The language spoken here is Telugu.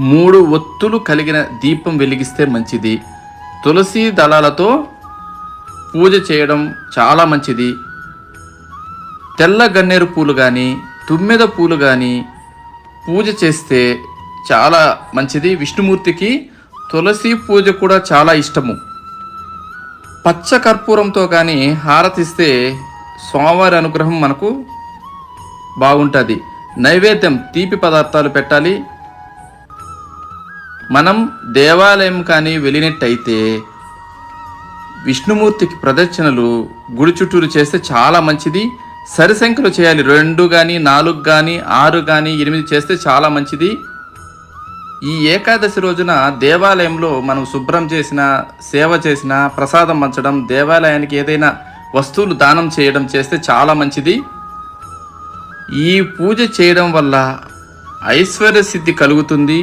మూడు ఒత్తులు కలిగిన దీపం వెలిగిస్తే మంచిది. తులసి దళాలతో పూజ చేయడం చాలా మంచిది. తెల్ల గన్నేరు పూలు కానీ తుమ్మెద పూలు కానీ పూజ చేస్తే చాలా మంచిది. విష్ణుమూర్తికి తులసి పూజ కూడా చాలా ఇష్టము. పచ్చ కర్పూరంతో కానీ హారతిస్తే స్వామివారి అనుగ్రహం మనకు బాగుంటుంది. నైవేద్యం తీపి పదార్థాలు పెట్టాలి. మనం దేవాలయం కానీ వెళ్ళినట్టయితే విష్ణుమూర్తికి ప్రదర్శనలు గుడి చుట్టూరు చేస్తే చాలా మంచిది. సరిసంఖ్యలో చేయాలి. రెండు కానీ నాలుగు కానీ ఆరు కానీ ఎనిమిది చేస్తే చాలా మంచిది. ఈ ఏకాదశి రోజున దేవాలయంలో మనం శుభ్రం చేసిన సేవ చేసిన ప్రసాదం పంచడం దేవాలయానికి ఏదైనా వస్తువులు దానం చేయడం చేస్తే చాలా మంచిది. ఈ పూజ చేయడం వల్ల ఐశ్వర్య సిద్ధి కలుగుతుంది.